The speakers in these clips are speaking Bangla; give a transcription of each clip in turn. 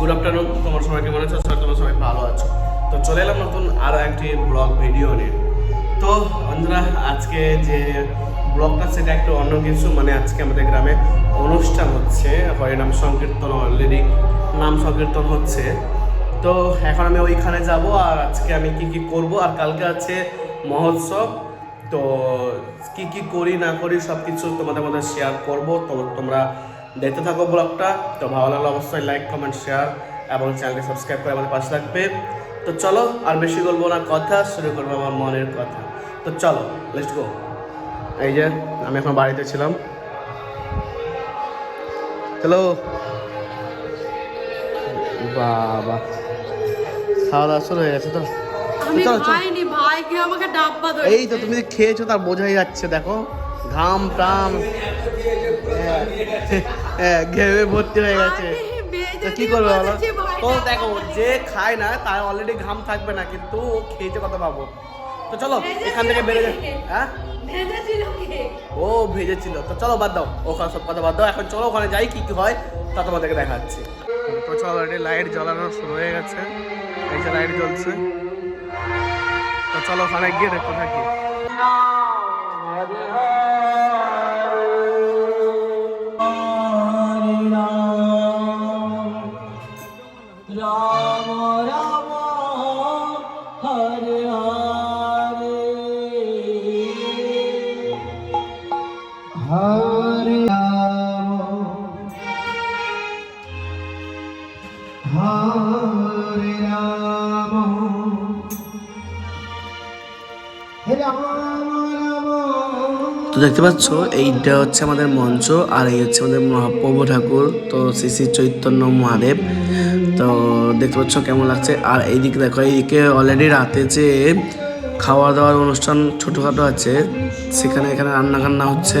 গুড আফটারনুন তোমার সবাই কেমন আছো? সবাই তোমার সবাই ভালো আছো। তো চলে এলাম নতুন আরও একটি ব্লগ ভিডিও নিয়ে। তো বন্ধুরা, আজকে যে ব্লগটা, সেটা একটু অন্য কিছু। মানে আজকে আমাদের গ্রামে অনুষ্ঠান হচ্ছে। হরিনাম সংকীর্তন অলরেডি নাম সংকীর্তন হচ্ছে। তো এখন আমি ওইখানে যাব আর আজকে আমি কি কি করব আর কালকে আছে মহোৎসব। তো কি কি করি, না করি সব কিছু তোমাদের মধ্যে শেয়ার করব। তোমরা দেখতে থাকো ব্লগটা। তো ভালো লাগলে অবশ্যই লাইক কমেন্ট শেয়ার এবং চ্যানেলটি সাবস্ক্রাইব করে আমাদের পাশে থাকবে। তো চলো আর বেশি বলব না কথা শুরু করব আমার মনের কথা। তো চলো লেটস গো এই যে আমি এখন বাড়িতে ছিলাম। হ্যালো বাবা। খাওয়া দাওয়া শুরু হয়ে গেছে তো? চলো, চলো। এই তো তুমি খেয়েছো তার বোঝাই যাচ্ছে দেখো। ঘাম টাম হ্যাঁ, ঘেমে ভর্তি হয়ে গেছে। তো কি করবে বলো? তো দেখো যে খায় না তার অলরেডি ঘাম থাকবে না কিন্তু ও খেয়েছে কত পাবো তো চলো এখান থেকে বেড়ে যাবে হ্যাঁ? ও ভেজেছিল। তো চলো বাদ দাও। ওখানে সব কথা বাদ দাও। এখন চলো ওখানে যাই কি কি হয় তা তোমাদেরকে দেখাচ্ছি। তো চলো অলরেডি লাইট জ্বালানো শুরু হয়ে গেছে। এই যে লাইট জ্বলছে। তো চলো ওখানে গিয়ে দেখতে থাকি। তো দেখতে পাচ্ছ, এইটা হচ্ছে আমাদের মঞ্চ আর এই হচ্ছে আমাদের মহাপ্রভু ঠাকুর। তো শ্রী শ্রী চৈতন্য মহাদেব। তো দেখতে পাচ্ছ কেমন লাগছে। আর এইদিকে দেখো, এইদিকে অলরেডি রাতে যে খাওয়া দাওয়ার অনুষ্ঠান ছোটোখাটো আছে, সেখানে এখানে রান্না কান্না হচ্ছে।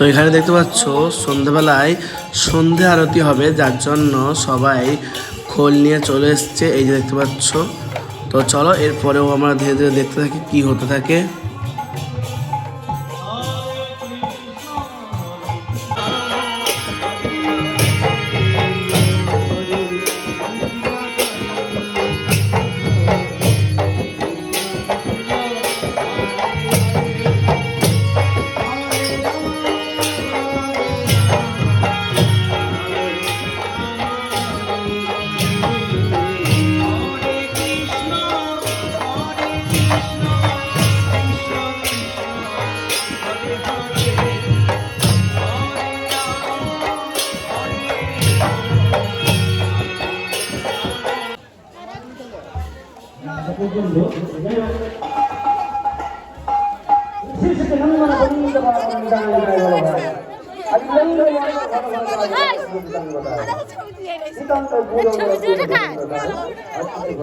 তো এখানে দেখতে পাচ্ছ সন্ধ্যাবেলায় সন্ধে আরতি হবে, যার জন্য সবাই খোল নিয়ে চলে এসছে। এই যে দেখতে পাচ্ছ। তো চলো, এরপরেও আমরা ধীরে ধীরে দেখতে থাকি কি হতে থাকে।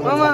মামা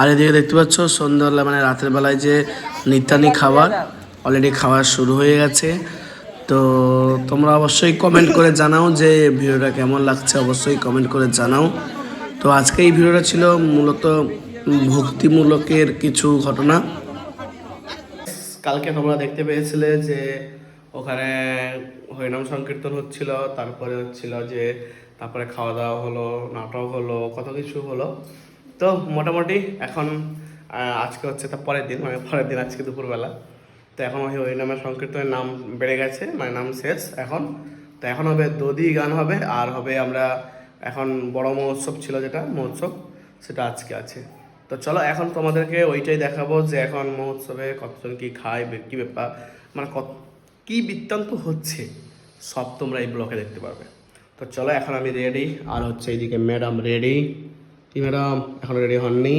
আর এদিকে দেখতে পাচ্ছ, সন্ধ্যাবেলা মানে রাতের বেলায় যে নিত্যানি খাবার অলরেডি খাওয়া শুরু হয়ে গেছে। তো তোমরা অবশ্যই কমেন্ট করে জানাও যে ভিডিওটা কেমন লাগছে, অবশ্যই কমেন্ট করে জানাও। তো আজকে এই ভিডিওটা ছিল মূলত ভক্তিমূলকের কিছু ঘটনা। কালকে তোমরা দেখতে পেয়েছিলে যে ওখানে হরিনাম সংকীর্তন হচ্ছিল, তারপরে হচ্ছিল যে তারপরে খাওয়া দাওয়া হলো, নাটক হলো, কত কিছু হলো। তো মোটামুটি এখন আজকে হচ্ছে তার পরের দিন মানে পরের দিন আজকে দুপুরবেলা। তো এখন ওই হরিনামের সংকীর্তনের নাম বেড়ে গেছে মানে নাম শেষ এখন। তো এখন হবে দধি গান হবে, আর হবে আমরা এখন বড় মহোৎসব ছিল যেটা, মহোৎসব, সেটা আজকে আছে। তো চলো এখন তোমাদেরকে ওইটাই দেখাবো যে এখন মহোৎসবে কতজন কি খায় কি ব্যাপার মানে কত, কি বৃত্তান্ত হচ্ছে, সব তোমরা এই ব্লকে দেখতে পারবে। তো চলো এখন আমি রেডি আর হচ্ছে এইদিকে ম্যাডাম রেডি কি ম্যাডাম, এখন রেডি হননি।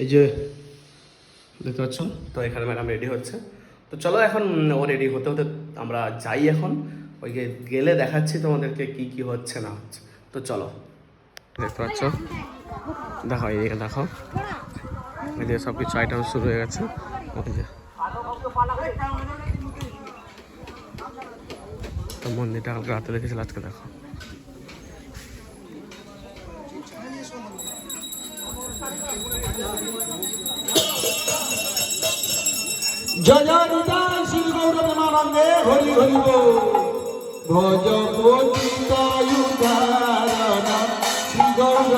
এই যে, দেখতে পাচ্ছ? তো এখানে ম্যাডাম রেডি হচ্ছে। তো চলো এখন ও রেডি হতে হতে আমরা যাই এখন। ওই গেলে দেখাচ্ছি তোমাদেরকে কি কি হচ্ছে না হচ্ছে। তো চলো। দেখতে পাচ্ছ? দেখো এইদিকে দেখো। এদিকে সব কিছু আইটেম শুরু হয়ে গেছে। ওই যে। তো মন্দিরটা কালকে রাতে দেখেছিল, আজকে দেখো। জয় জয় নিতাই শ্রী গৌর প্রেমানন্দে হরি হরি। ভজ পতিতায়ুধারণ শ্রী গৌর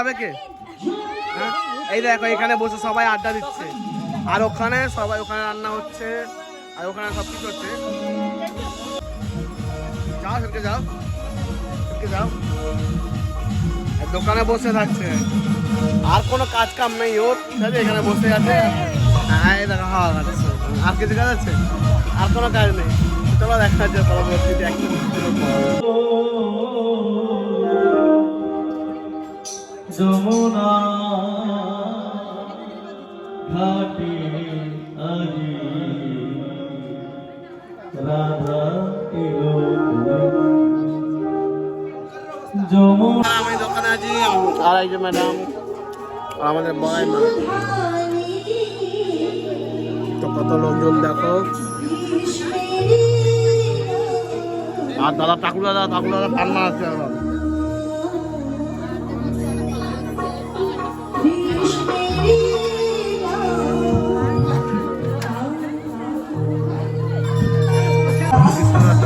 যাবে কে? হ্যাঁ? এই দেখো, এখানে বসে সবাই আড্ডা দিচ্ছে। আর ওখানে সবাই, ওখানে রান্না হচ্ছে, আর ওখানে সব কিছু হচ্ছে যাও সেটকে যাও। যাও। দোকানে বসে থাকছে। আর কোনো কাজ কাম নেই ওর। ঠিক এখানে বসে আছে। হ্যাঁ দেখো, হাওয়া খাচ্ছে। আর কিছু কাজ আছে? আর কোনো কাজ নেই। চলো, দেখা যাচ্ছে পরবর্তীতে যমুনা যমুনা। আমি দোকানে আছি, আর এই ম্যাডাম আমাদের বড়াই মা। তো কত লোকজন দেখো। আর দাদা ঠাকুর দাদা ঠাকুর দাদা পান্না আছে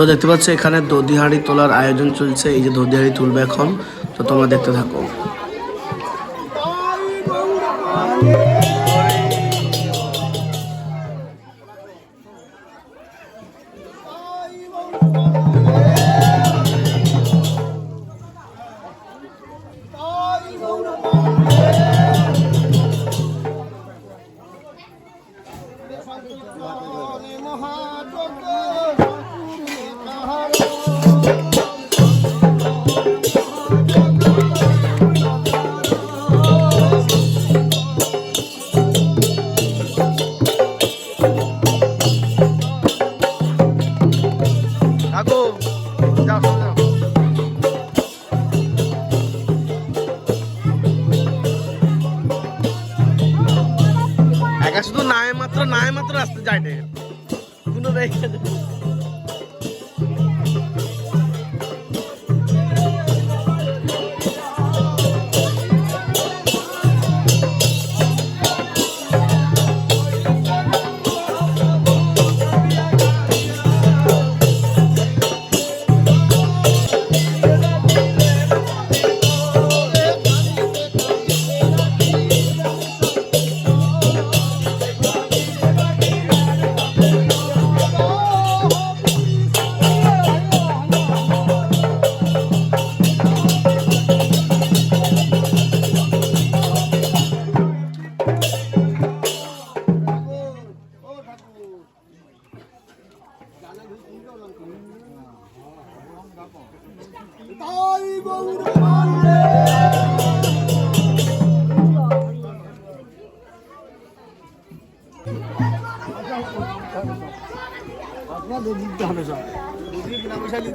তো দেখতে পাচ্ছ, এখানে দধিহাড়ি তোলার আয়োজন চলছে। এই যে দধিহাড়ি তুলবে এখন, তো তোমরা দেখতে থাকো। মাটি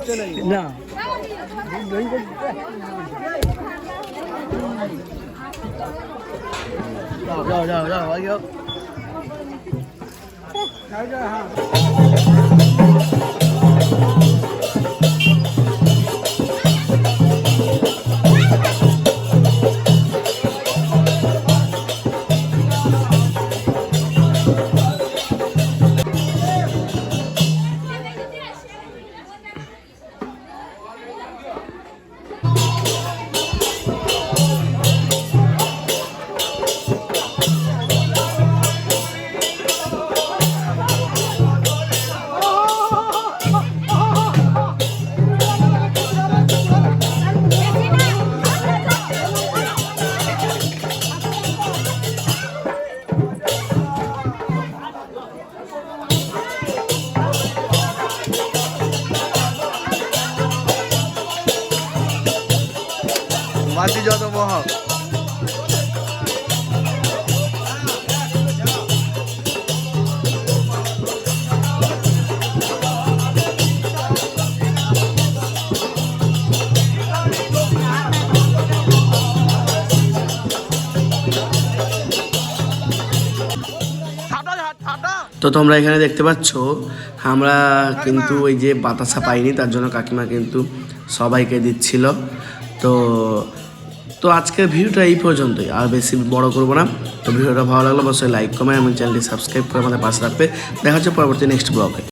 তো তোমরা এখানে দেখতে পাচ্ছ, আমরা কিন্তু ওই যে বাতাসা পাইনি, তার জন্য কাকিমা কিন্তু সবাইকে দিচ্ছিল। তো তো আজকের ভিডিওটা এই পর্যন্তই, আর বেশি বড় করব না। তো ভিডিওটা ভালো লাগলে অবশ্যই লাইক কমেন্ট এবং চ্যানেলটি সাবস্ক্রাইব করে আমাদের পাশে রাখবে দেখা হচ্ছে পরবর্তী নেক্সট ব্লগে